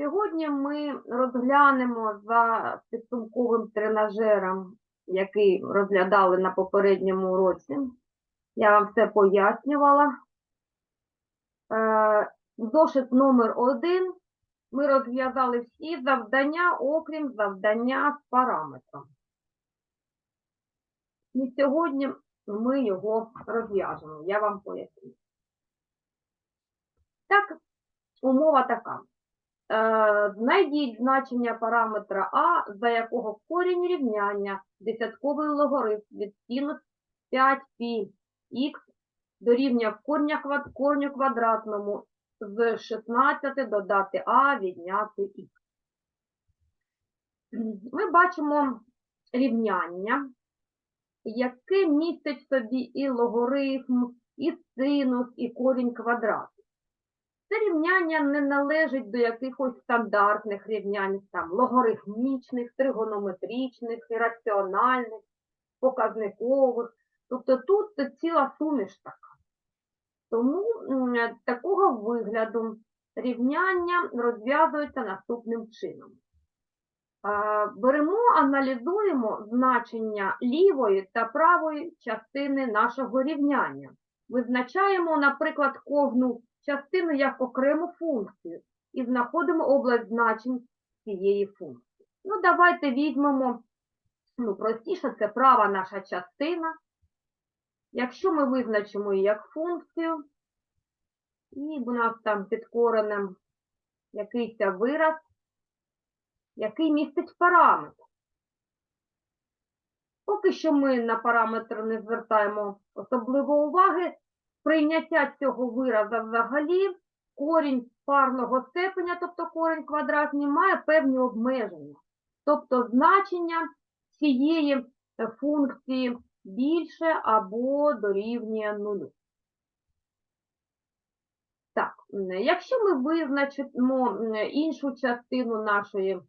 Сьогодні ми розглянемо за підсумковим тренажером, який розглядали на попередньому уроці. Я вам все пояснювала. Е, Зошит номер один. Ми розв'язали всі завдання, окрім завдання з параметром. І сьогодні ми його розв'яжемо. Я вам поясню. Так, умова така. Е, Знайдіть значення параметра А, за якого корінь рівняння десятковий логарифм від синус 5πx дорівнює корня корню квадратному з 16 додати А відняти х. Ми бачимо рівняння, яке містить собі і логарифм, і синус, і корінь квадрату. Це рівняння не належить до якихось стандартних рівнянь, там логарифмічних, тригонометричних, раціональних, показникових. Тобто тут ціла суміш така. Тому такого вигляду рівняння розв'язується наступним чином. Беремо, аналізуємо значення лівої та правої частини нашого рівняння. Визначаємо, наприклад, кожну частину як окрему функцію і знаходимо область значень цієї функції. Ну, давайте візьмемо, ну, простіше, це права наша частина. Якщо ми визначимо її як функцію, і у нас там під коренем якийсь вираз, який містить параметр. Поки що ми на параметр не звертаємо особливо уваги, прийняття цього вираза взагалі, корінь парного степеня, тобто корінь квадратний, має певні обмеження. Тобто значення цієї функції більше або дорівнює нулю. Так, якщо ми визначимо іншу частину нашої,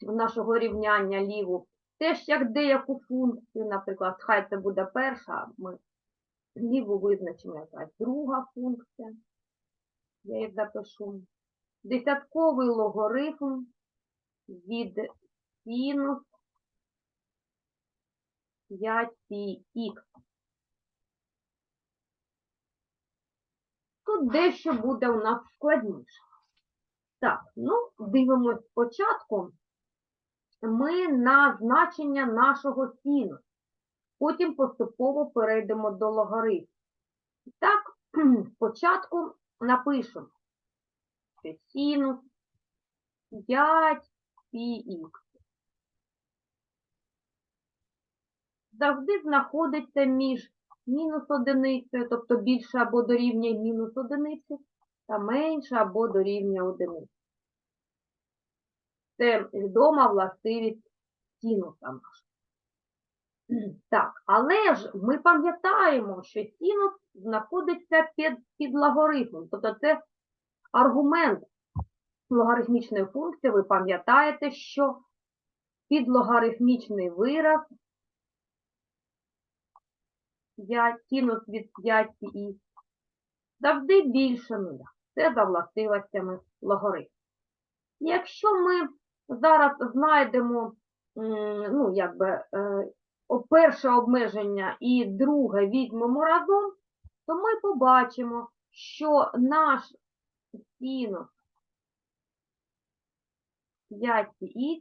нашого рівняння ліву, теж як деяку функцію, наприклад, хай це буде перша, ми ліву визначимо якась друга функція. Я їх запишу. Десятковий логарифм від синус 5πx. Тут дещо буде у нас складніше. Так, ну, дивимось спочатку. Ми на значення нашого синусу. Потім поступово перейдемо до логарифму. Так, спочатку напишемо, синус 5πx завжди знаходиться між мінус одиницею, тобто більше або дорівнює мінус одиниці, та менше або дорівнює одиниці. Це відома властивість синуса нашого. Так, але ж ми пам'ятаємо, що синус знаходиться під, під логарифмом, тобто це аргумент логарифмічної функції, ви пам'ятаєте, що підлогарифмічний вираз 5, синус від 5 і завжди більше нуля. Це за властивостями логарифму. Якщо ми зараз знайдемо ну, якби, е, перше обмеження і друге візьмемо разом, то ми побачимо, що наш синус 5х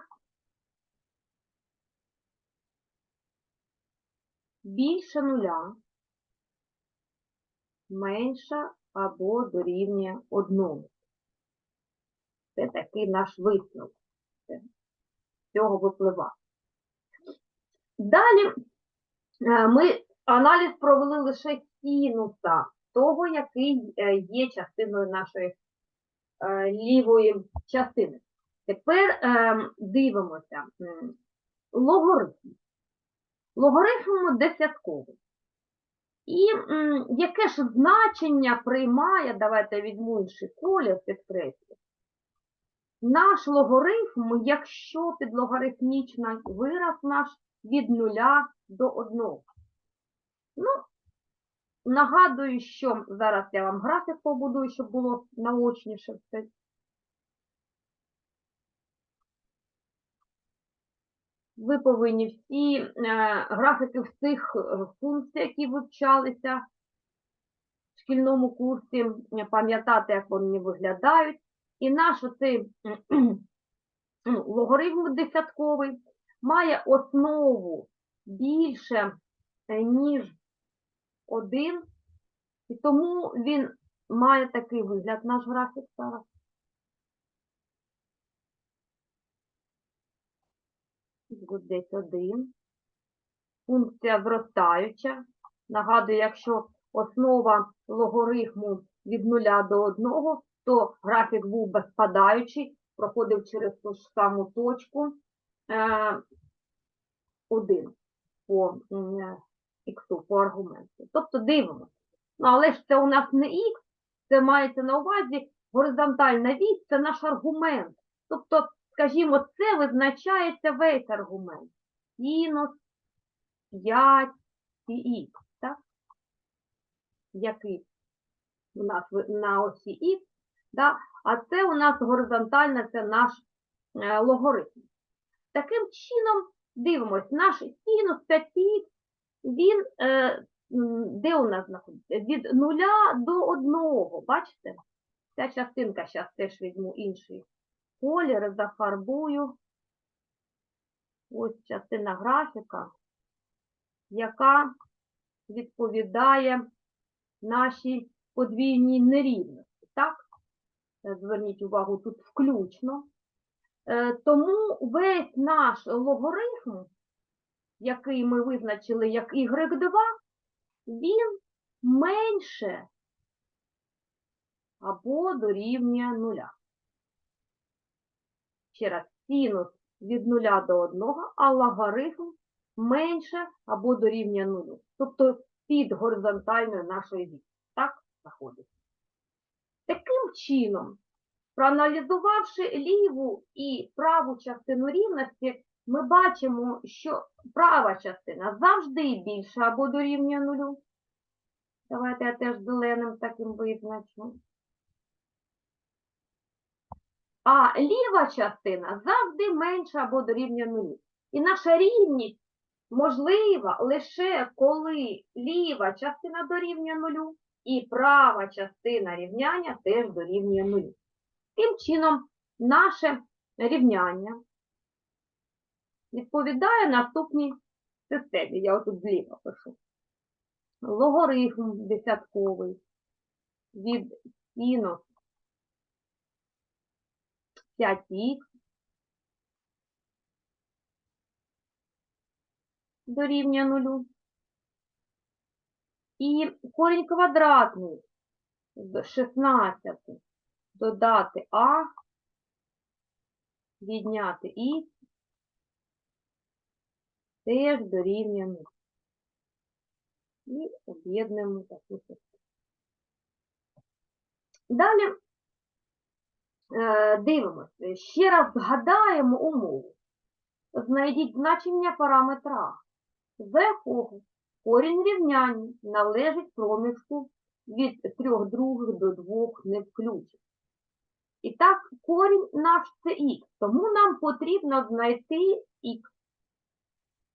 більше нуля, менше або дорівнює одному. Це такий наш висновок. З цього випливає. Далі е, ми аналіз провели лише синуса того, який е, є частиною нашої е, лівої частини. Тепер дивимося. Логарифм. Логарифм десятковий. І яке ж значення приймає, давайте візьму інший колір, підкреслю. Наш логарифм, якщо підлогарифмічний вираз наш від нуля до одного. Ну, нагадую, що зараз я вам графік побудую, щоб було наочніше все. Ви повинні всі е, графіки всіх функцій, які вивчалися в шкільному курсі, е, пам'ятати, як вони виглядають. І наш оцей логарифм десятковий має основу більше, е, ніж один, і тому він має такий вигляд, наш графік зараз. Тут десь один. Функція зростаюча. Нагадую, якщо основа логарифму від 0 до 1, то графік був би спадаючий, проходив через ту ж саму точку 1 по м, іксу, по аргументу. Тобто дивимося. Ну, але ж це у нас не х, це мається на увазі горизонтальна вісь, це наш аргумент. Тобто, скажімо, це визначається весь аргумент. Синус 5 і х, так? Який у нас на осі х, да? а це у нас горизонтальна, це наш е, логарифм. Таким чином, дивимось, наш синус 5 х він е, де у нас знаходиться? Від 0 до 1, бачите? Ця частинка, зараз теж візьму інший колір, зафарбую. Ось частина графіка, яка відповідає нашій подвійній нерівності. Так? Е, Зверніть увагу, тут включно. Е, Тому весь наш логарифм, який ми визначили як y2, він менше або дорівнює нуля. Ще раз, синус від нуля до 1, а логарифм менше або дорівнює нулю. Тобто під горизонтальною нашої вісі. Так знаходиться. Таким чином, проаналізувавши ліву і праву частину рівності, ми бачимо, що права частина завжди більша або дорівнює нулю. Давайте я теж зеленим таким визначу. А ліва частина завжди менша або дорівнює нулю. І наша рівність можлива лише коли ліва частина дорівнює нулю і права частина рівняння теж дорівнює нулю. Тим чином, наше рівняння відповідає наступній системі. Я отут зліва пишу. Логарифм десятковий від синус 5х дорівнює нулю. І корінь квадратний з 16 додати а, відняти х, теж дорівнює. І об'єднуємо таку систему. Далі е, дивимося. Ще раз згадаємо умову. Знайдіть значення параметра, за якого корінь рівняння належить проміжку від 3 других до 2 не включить. І так, корінь наш це х, тому нам потрібно знайти х.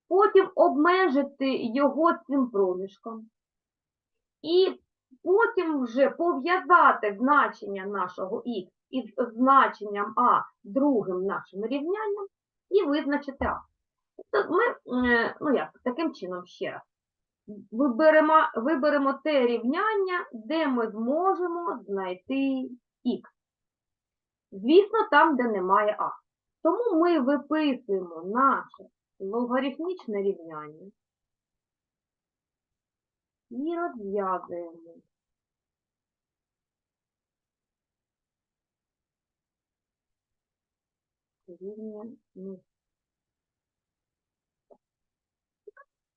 Потім обмежити його цим проміжком. І потім вже пов'язати значення нашого х із значенням а другим нашим рівнянням і визначити а. Тобто ми, ну як, таким чином ще раз, виберемо, виберемо те рівняння, де ми зможемо знайти х. Звісно, там, де немає а. Тому ми виписуємо наше логарифмічне рівняння і розв'язуємо.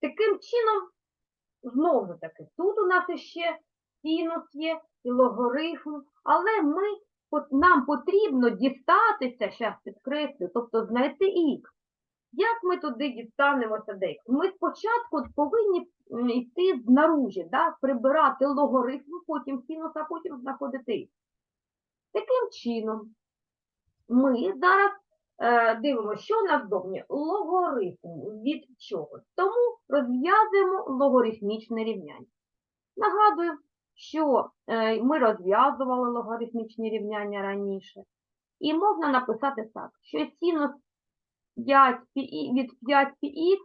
Таким чином, знову таки, тут у нас ще синус є і логарифм, але ми, нам потрібно дістатися, зараз підкреслю, тобто знайти х. Як ми туди дістанемося до х? Ми спочатку повинні йти знаружі, да? прибирати логарифм, потім синус, а потім знаходити х. Таким чином, ми зараз е, дивимося, що нас зовні? Логарифм від чогось. Тому розв'язуємо логарифмічне рівняння. Нагадую, що е, ми розв'язували логарифмічні рівняння раніше. І можна написати так, що синус 5 від 5πx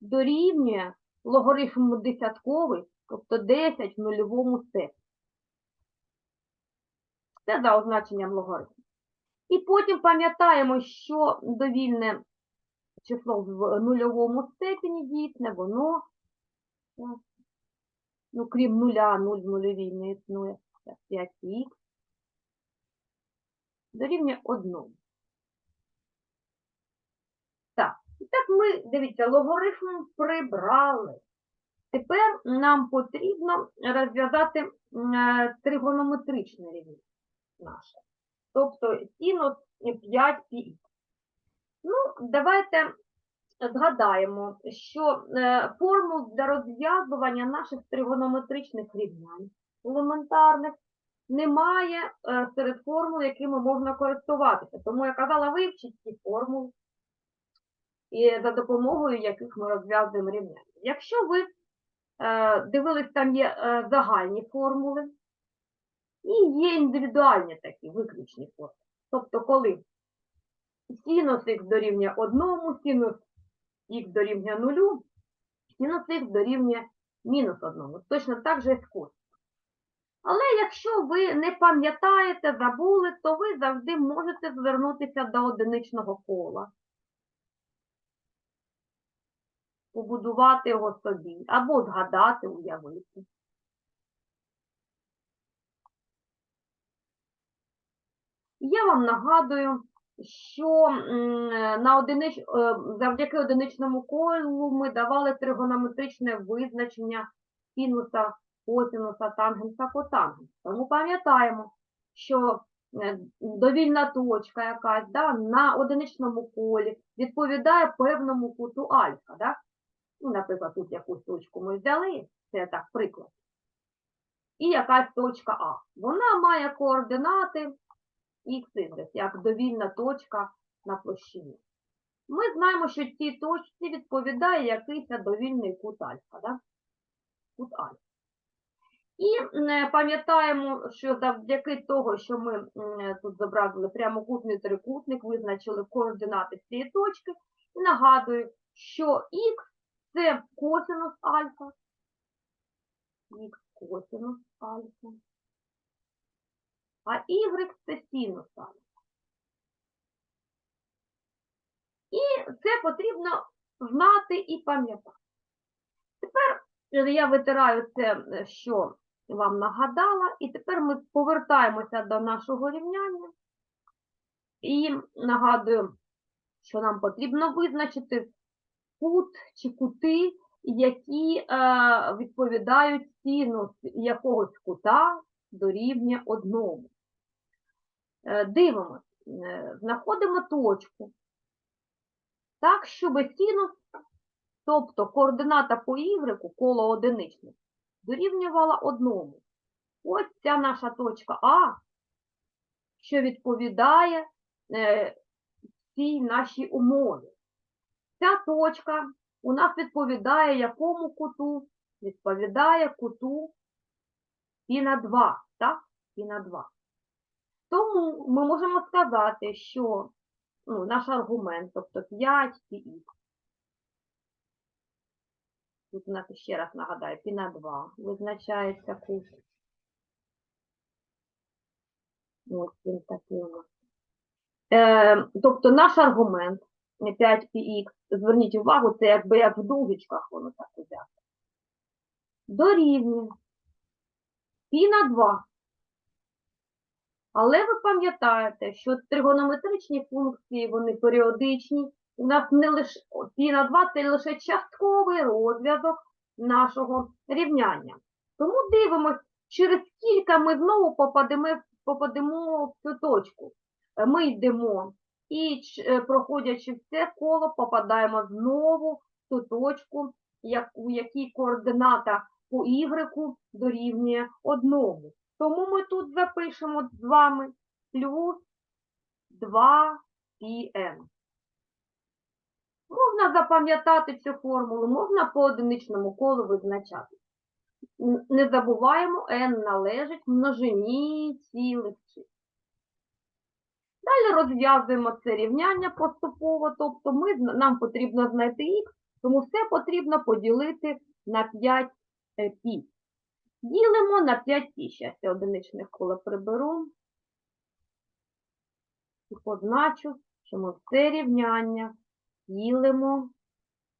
дорівнює логарифму десятковий, тобто 10 в нульовому степені. Це за означенням логарифму. І потім пам'ятаємо, що довільне число в нульовому степені дійсне, воно, ну, крім нуля, нуль в не існує, 5х, дорівнює 1. Так, і так ми, дивіться, логарифм прибрали. Тепер нам потрібно розв'язати тригонометричне рівняння наше. Тобто синус 5 π Ну, давайте згадаємо, що е, формул для розв'язування наших тригонометричних рівнянь елементарних немає е, серед формул, якими можна користуватися. Тому я казала, вивчіть ці формули, за допомогою яких ми розв'язуємо рівняння. Якщо ви е, дивились, там є загальні формули, і є індивідуальні такі виключні формули. Тобто, коли синус х дорівнює 1, синус х дорівнює 0, синус х дорівнює мінус 1. Точно так же і з косинусом. Але якщо ви не пам'ятаєте, забули, то ви завжди можете звернутися до одиничного кола. Побудувати його собі, або згадати, уявити. Я вам нагадую, що на одинич... е, завдяки одиничному колу ми давали тригонометричне визначення синуса, косинуса, тангенса, котангенса. Тому пам'ятаємо, що е, довільна точка якась да, на одиничному колі відповідає певному куту альфа. Да? Ну, наприклад, тут якусь точку ми взяли, це так приклад. І якась точка А. Вона має координати х, як довільна точка на площині. Ми знаємо, що цій точці відповідає якийсь довільний кут альфа. Да? Кут альфа. І пам'ятаємо, що завдяки того, що ми тут зобразили прямокутний трикутник, визначили координати цієї точки, нагадую, що х це косинус альфа, х косинус альфа, а y це синус альфа. І це потрібно знати і пам'ятати. Тепер я витираю це, що вам нагадала, і тепер ми повертаємося до нашого рівняння. І нагадую, що нам потрібно визначити кут чи кути, які е, відповідають синус якогось кута дорівнює одному. Е, дивимось, е, знаходимо точку, так, щоб синус, тобто координата по y, коло одиничне, дорівнювала одному. Ось ця наша точка А, що відповідає е, цій нашій умові. Ця точка у нас відповідає якому куту? Відповідає куту пі на 2, так? Пі на 2. Тому ми можемо сказати, що ну, наш аргумент, тобто 5 пі Тут у нас ще раз нагадаю, пі на 2 визначається кут. Ось він такий у нас. Е, тобто наш аргумент 5πx, зверніть увагу, це якби як в довгичках воно так взято. Дорівнює пі на 2. Але ви пам'ятаєте, що тригонометричні функції, вони періодичні. У нас не лише пі на 2 це лише частковий розв'язок нашого рівняння. Тому дивимось, через скільки ми знову попадемо, попадемо в цю точку. Ми йдемо і, е, проходячи все коло, попадаємо знову в ту точку, у якій координата по y дорівнює одному. Тому ми тут запишемо з вами плюс 2 πn. Можна запам'ятати цю формулу, можна по одиничному колу визначати. Не забуваємо, n належить множині цілих чисел. Далі розв'язуємо це рівняння поступово, тобто ми, нам потрібно знайти х, тому все потрібно поділити на 5 пі. Ділимо на 5 пі. Зараз я одиничних коло приберу і позначу, що ми це рівняння ділимо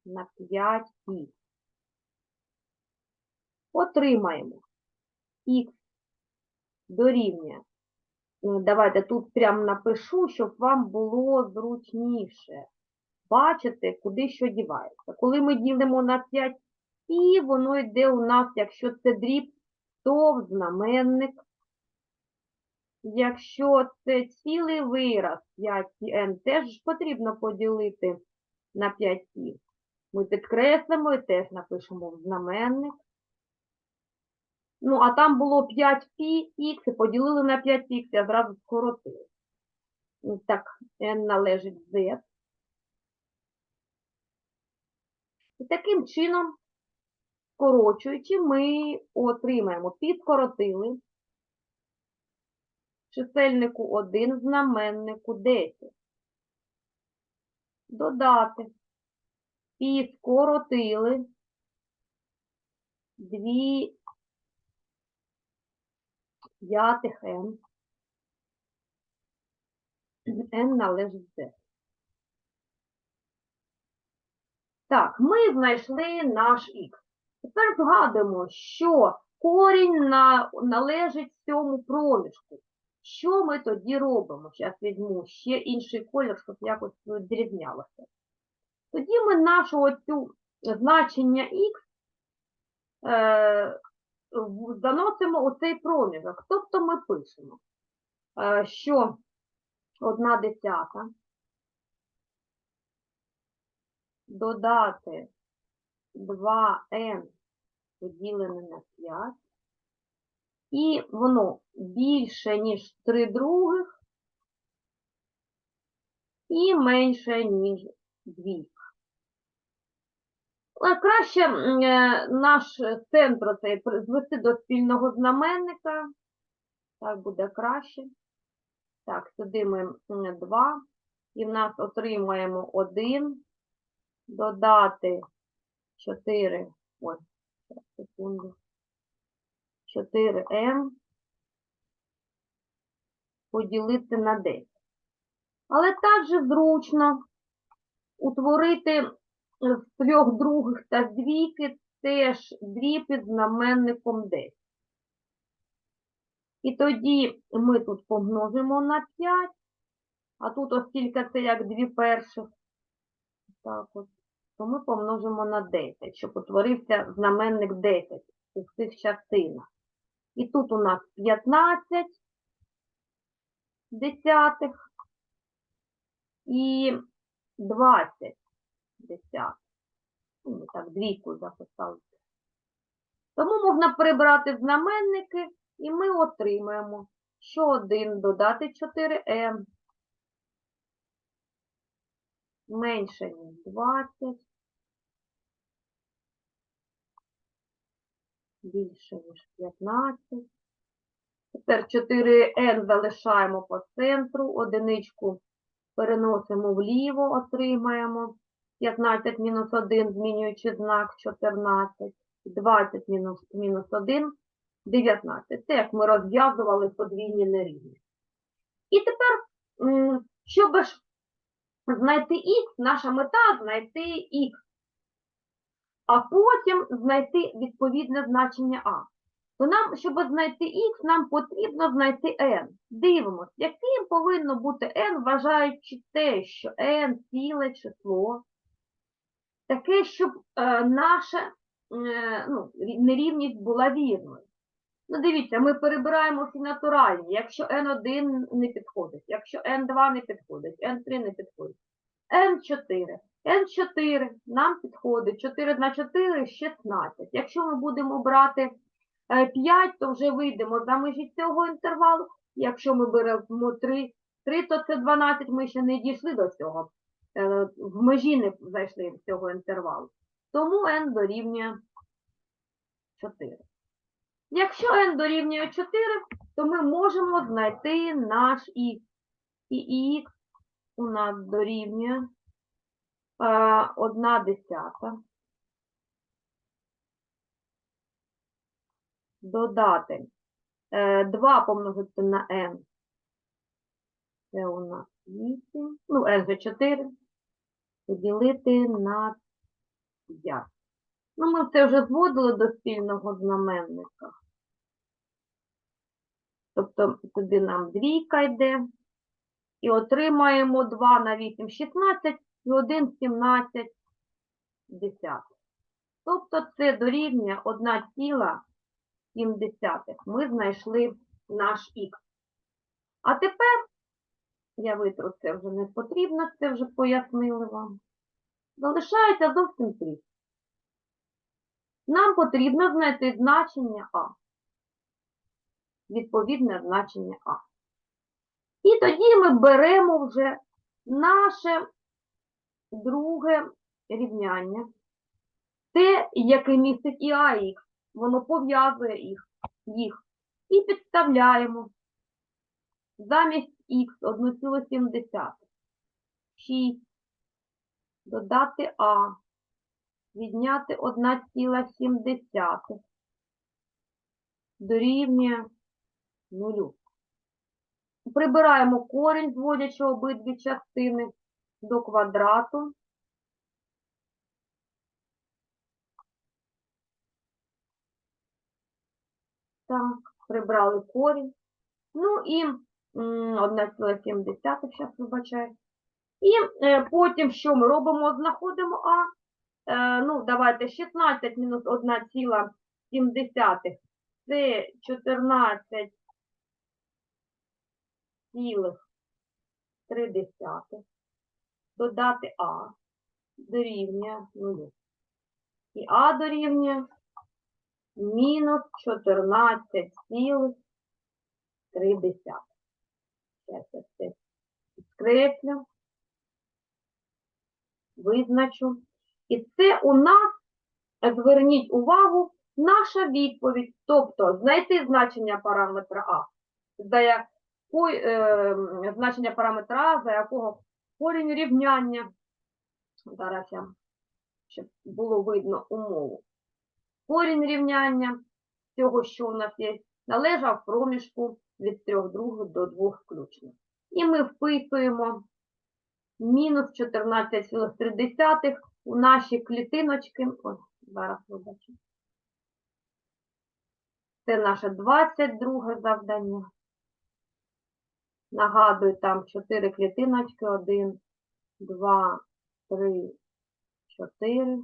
на 5 пі. Отримаємо х дорівнює. Ну, Давайте тут прям напишу, щоб вам було зручніше. Бачите, куди що дівається. Коли ми ділимо на 5 і воно йде у нас, якщо це дріб, то знаменник. Якщо це цілий вираз 5n, теж потрібно поділити на 5 пі. Ми підкреслимо і теж напишемо в знаменник. Ну, а там було 5 пі і поділили на 5 х, я зразу скоротила. Так, n належить z. І таким чином, скорочуючи, ми отримаємо, підкоротили чисельнику 1, знаменнику 10. Додати. Підкоротили 2 п'ятих n. n належить z. Так, ми знайшли наш х. Тепер згадуємо, що корінь на, належить цьому проміжку. Що ми тоді робимо? Зараз візьму ще інший колір, щоб якось відрізнялося. Тоді ми нашу оцю значення х е, заносимо у цей проміжок. Тобто ми пишемо, е, що 1 десята додати 2n поділене на 5, і воно більше, ніж 3 других, і менше, ніж 2. Але краще е, наш центр цей звести до спільного знаменника. Так буде краще. Так, сюди ми 2. І в нас отримаємо 1. Додати 4. Ой, зараз, секунду. 4m поділити на 10. Але також зручно утворити з трьох других та з двійки теж дріб із знаменником 10. І тоді ми тут помножимо на 5, а тут, оскільки це як дві перших, так от, то ми помножимо на 10, щоб утворився знаменник 10 у цих частинах. І тут у нас 15 десятих і 20 десятих. Ну, ми так, двійку записали. Тому можна прибрати знаменники, і ми отримаємо, що 1 додати 4m менше, ніж 20, більше, ніж 15. Тепер 4n залишаємо по центру, одиничку переносимо вліво, отримаємо. 15 мінус 1, змінюючи знак 14, 20 мінус, мінус 1, 19. Це як ми розв'язували подвійні нерівні. І тепер, щоб знайти х, наша мета знайти х, а потім знайти відповідне значення а. То нам, щоб знайти х, нам потрібно знайти n. Дивимось, яким повинно бути n, вважаючи те, що n ціле число, таке, щоб е, наша е, ну, нерівність була вірною. Ну, дивіться, ми перебираємо всі натуральні. Якщо n1 не підходить, якщо n2 не підходить, n3 не підходить. n4. n4 нам підходить. 4 на 4 – 16. Якщо ми будемо брати 5, то вже вийдемо за межі цього інтервалу. Якщо ми беремо 3, 3 то це 12, ми ще не дійшли до цього. Е, В межі не зайшли цього інтервалу. Тому n дорівнює 4. Якщо n дорівнює 4, то ми можемо знайти наш х. І х у нас дорівнює е, 1 десята. Додати е, 2 помножити на n. Це у нас 8. Ну, n вже 4. Поділити на 5. Ну, ми це вже зводили до спільного знаменника. Тобто туди нам двійка йде. І отримаємо 2 на 8 – 16 і 1 – 17 десятих. Тобто це дорівнює 1,7. Ми знайшли наш х. А тепер, я витру це вже не потрібно, це вже пояснили вам. Залишається зовсім трішки. Нам потрібно знайти значення А. Відповідне значення А. І тоді ми беремо вже наше друге рівняння. Те, яке містить і АХ, воно пов'язує їх, їх. І підставляємо замість х 1,7. 6. Додати А. Відняти 1,7. Дорівнює 0. Прибираємо корінь, зводячи обидві частини до квадрату. Так, прибрали корінь. Ну і м, 1,7, зараз вибачаю. І е, потім що ми робимо? Знаходимо А. Е, ну, давайте 16 мінус 1,7. Це 14 цілих 3 додати А дорівнює 0. І А дорівнює мінус 14 цілих 3 Зараз я це скреплю, визначу. І це у нас, зверніть увагу, наша відповідь. Тобто знайти значення параметра А, е, значення параметра за якого корінь рівняння. Зараз я, щоб було видно умову. Корінь рівняння цього, що у нас є, належав проміжку від 3 других до 2 включно. І ми вписуємо мінус 14,3 у наші клітиночки. Ось, зараз вибачу. Це наше 22 завдання. Нагадую, там 4 клітиночки. 1, 2, 3, 4.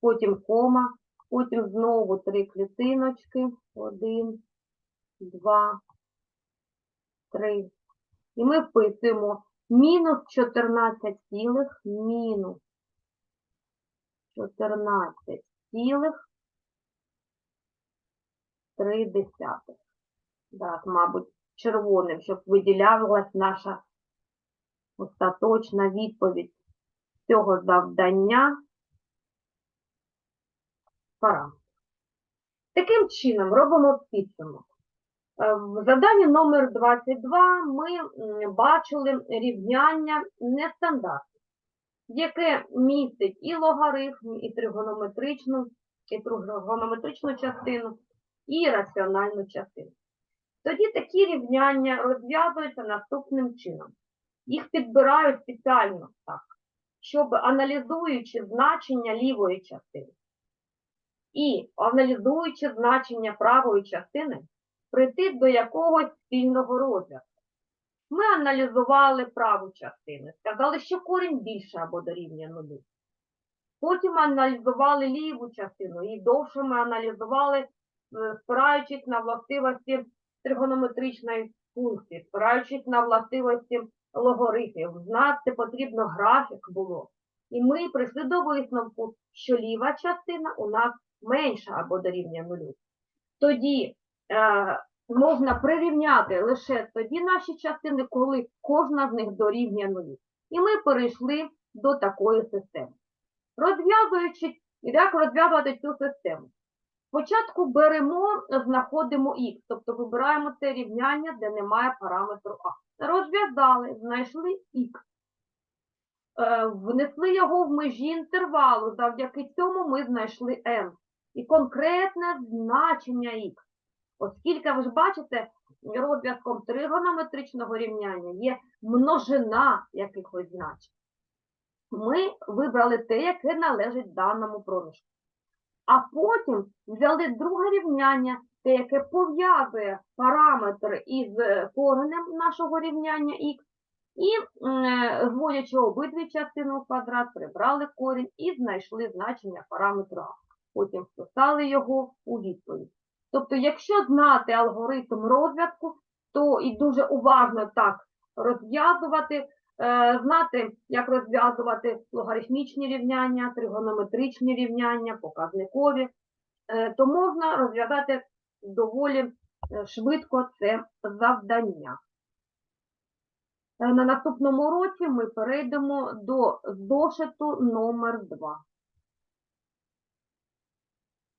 Потім кома. Потім знову 3 клітиночки. 1, 2, 3. І ми вписуємо мінус 14 цілих, мінус 14 цілих 3 десятих. Так, мабуть, червоним, щоб виділялась наша остаточна відповідь цього завдання параметрів. Таким чином робимо підсумок. Е, В заданні номер 22 ми бачили рівняння нестандартне, яке містить і логарифм, і тригонометричну, і тригонометричну частину, і раціональну частину. Тоді такі рівняння розв'язуються наступним чином. Їх підбирають спеціально так, щоб аналізуючи значення лівої частини і аналізуючи значення правої частини, прийти до якогось спільного розв'язку. Ми аналізували праву частину, сказали, що корінь більше або дорівнює нулю. Потім аналізували ліву частину, і довше ми аналізували, е, спираючись на властивості тригонометричної функції, спираючись на властивості логарифмів. Знати потрібно графік було. І ми прийшли до висновку, що ліва частина у нас менша або дорівнює нулю. Тоді е, можна прирівняти лише тоді наші частини, коли кожна з них дорівнює нулі. І ми перейшли до такої системи. Розв'язуючи, як розв'язувати цю систему? Спочатку беремо, знаходимо х, тобто вибираємо те рівняння, де немає параметру а. Розв'язали, знайшли х. Е, Внесли його в межі інтервалу, завдяки цьому ми знайшли m. І конкретне значення х. Оскільки ви ж бачите, розв'язком тригонометричного рівняння є множина якихось значень. Ми вибрали те, яке належить даному проміжку. А потім взяли друге рівняння, те, яке пов'язує параметр із е, коренем нашого рівняння х, і, е, зводячи обидві частини у квадрат, прибрали корінь і знайшли значення параметра а. Потім вписали його у відповідь. Тобто, якщо знати алгоритм розв'язку, то і дуже уважно так розв'язувати, знати, як розв'язувати логарифмічні рівняння, тригонометричні рівняння, показникові, е, то можна розв'язати доволі е, швидко це завдання. Е, На наступному уроці ми перейдемо до зошиту номер 2.